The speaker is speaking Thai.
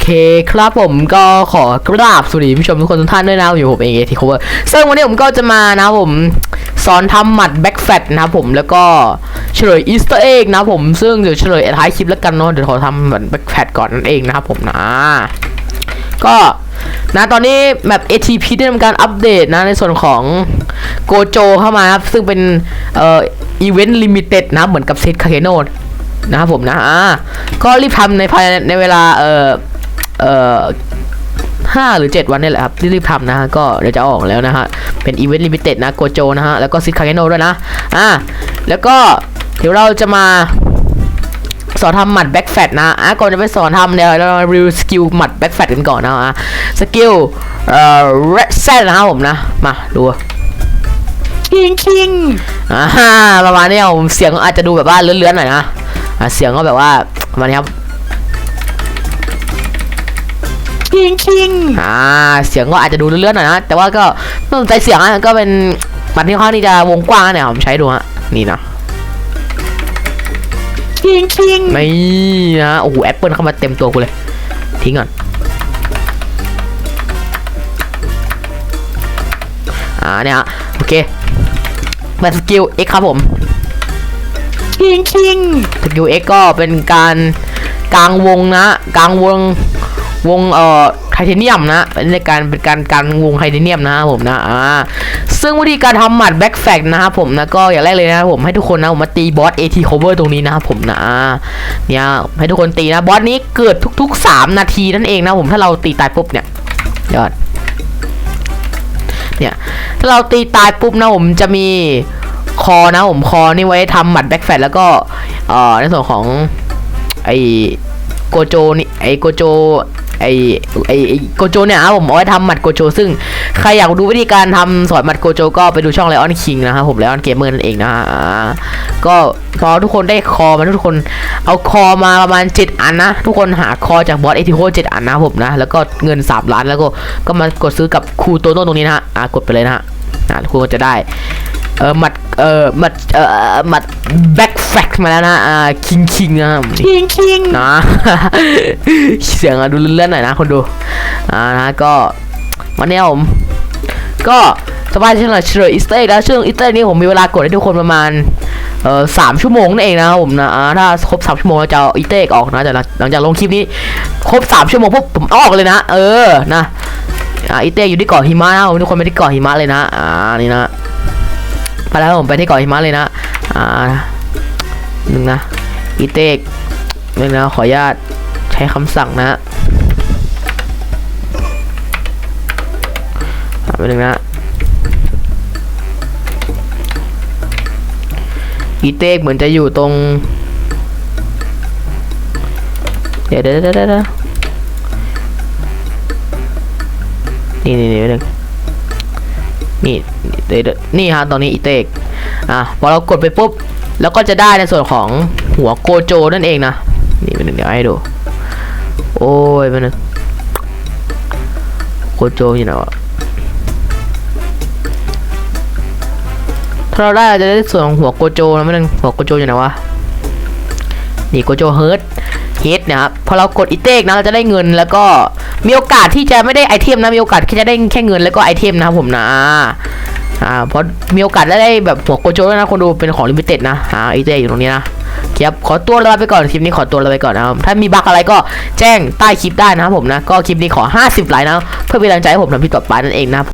เคครับผมก็ขอกราบสวัสดีผู้ชมทุกคนทุกท่านด้วยนะอยู่ผมเองเอทีโคเวอร์ซึ่งวันนี้ผมก็จะมานะผมสอนทำหมัดแบ็กแฟตนะครับผมแล้วก็เฉลยอีสเตอร์เอ็กนะผมซึ่งเดี๋ยวเฉลยท้ายคลิปแล้วกันเนาะเดี๋ยวขอทำหมัดแบ็กแฟตก่อนนั่นเองนะครับผมนะก็นะตอนนี้แบบ ATP ได้ทำการอัปเดตนะในส่วนของโกโจเข้ามานะครับซึ่งเป็นเอ่ออีเวนต์ลิมิเต็ดนะเหมือนกับเซตคาเคโนนะครับผมนะอ่าก็รีบทำในภายในในเวลาเอ่อ เอ่อห้าหรือเจ็ดวันนี่แหละครับรีบๆทำนะฮะก็เดี๋ยวจะออกแล้วนะฮะ เป็นอีเวนต์ลิมิเต็ดนะโกโจนะฮะ แล้วก็ซิคาเกโนด้วยนะ อ่า แล้วก็เดี๋ยวเราจะมาสอนทำหมัดแบ็กแฟตนะอะก่อนจะไปสอนทำเดี๋ยวเรามารีวิวสกิลหมัดแบ็กแฟตกันก่อนนะฮะสกิลเอ่อเรดเซตนะครับผมนะ มาดูคิงคิงอ่าประมาณนี้ครับผมเสียงอาจจะดูแบบว่าเลื้อนๆหน่อยนะอ่าเสียงก็แบบว่าประมาณนี้ครับ คิงคิงอ่าเสียงก็อาจจะดูเลื่อนๆหน่อยนะแต่ว่าก็ไม่ต้องใจเสียงอะก็เป็นมันที่ค่อนข้างที่จะวงกว้างเนี่ยผมใช้ดูฮะนี่นะคิงคิงนี่นะโอ้โหแอปเปิลเข้ามาเต็มตัวกูเลย ทิ้งก่อนอ่าเนี่ยฮะโอเคมาสกิล X ครับผมคิงคิงสกิล X ก็เป็นการกลางวงนะกลางวง วงเอ่อไทเทเนียมนะเป็นในการเป็นการกางวงไทเทเนียมนะครับผมนะอ่าซึ่งวิธีการทำหมัดแบ็กแฟกนะครับผมนะก็อย่างแรกเลยนะครับผมให้ทุกคนนะผมมาตีบอส AT cover ตรงนี้นะครับผมนะเนี่ยให้ทุกคนตีนะบอสนี้เกิดทุกๆ 3 นาทีนั่นเองนะผมถ้าเราตีตายปุ๊บเนี่ยยอดเนี่ยถ้าเราตีตายปุ๊บนะผมจะมีคอนะผมคอนี่ไว้ทำหมัดแบ็กแฟตแล้วก็เอ่อในส่วนของไอโกโจนี่ไอโกโจ ไอไอไอ้โกโจเนี่ยครับผมเอาไว้ทำหมัดโกโจ ซึ่งใครอยากดูวิธีการทำสอนหมัดโกโจ ก็ไปดูช่องไลออนคิงนะครับผมไลออนเกมเมอร์นั่นเองนะฮะก็พอทุกคนได้คอมาทุกคนเอาคอมาประมาณ 7 อันนะ ทุกคนหาคอจากบอสเอทิโคเจ็ดอันนะผมนะ แล้วก็เงิน 3 ล้านแล้วก็ก็มากดซื้อกับคูโตโน่ตรงนี้นะฮะอ่ากดไปเลยนะฮะคุณก็จะได้เออหมัด เออหมัดเออหมัดแบ็กแฟกมาแล้วนะอ่าคิงคิงนะคิงคิงนะเสียงอะดูเลื่อนๆหน่อยนะคนดูอ่านะก็วันนี้ผมก็สบายเช่นไรเฉลยอีสเตอร์เอ็กแล้วซึ่งอีสเตอร์นี้ผมมีเวลากดให้ทุกคนประมาณเอ่อสามชั่วโมงนั่นเองนะครับผมนะอ่าถ้าครบสามชั่วโมงเราจะเอาอีสเตอร์เอ็กออกนะแต่หลังหลังจากลงคลิปนี้ครบสามชั่วโมงปุ๊บผมเอาออกเลยนะ เออนะอ่าอีสเตอร์อยู่ที่เกาะหิมะนะผมทุกคนไปที่เกาะหิมะเลยนะอ่านี่นะ ไปแล้วผมไปที่เกาะหิมะเลยนะอ่าหนึ่งนะอีเตกหนึ่งนะขออนุญาตใช้คำสั่งนะอ่าไปหนึ่งนะอีเตกเหมือนจะอยู่ตรง เดี๋ยวเดี๋ยวเดี๋ยวเดี๋ยวนี่นี่นี่หนึ่ง นี่เดี๋ยวนี่ฮะตอนนี้อีเตกอะพอเรากดไปปุ๊บแล้วก็จะได้ในส่วนของหัวโกโจนั่นเองนะนี่เป็นงเดี๋ยวให้ดู โอ้ยเป็นงโกโจอยู่ไหนวะถ้าเราได้เราจะได้ส่วนของหัวโกโจนะไม่นึงหัวโกโจอยู่ไหนวะนี่โกโจเฮิร์ต เฮดนะครับพอเรากดอีเต็กนะเราจะได้เงินแล้วก็มีโอกาสที่จะไม่ได้ไอเทมนะมีโอกาสแค่จะได้แค่เงินแล้วก็ไอเทมนะครับผมนะอ่าเพราะมีโอกาสได้ได้แบบหัวโกโจด้วยนะคนดูเป็นของลิมิเต็ดนะอ่าอีเต็กอยู่ตรงนี้นะครับขอตัวลาไปก่อนคลิปนี้ขอตัวลาไปก่อนนะครับถ้ามีบั๊กอะไรก็แจ้งใต้คลิปได้นะครับผมนะก็คลิปนี้ขอ 50ไลค์นะเพื่อเป็นกำลังใจให้ผมทำคลิปต่อไปนั่นเองนะ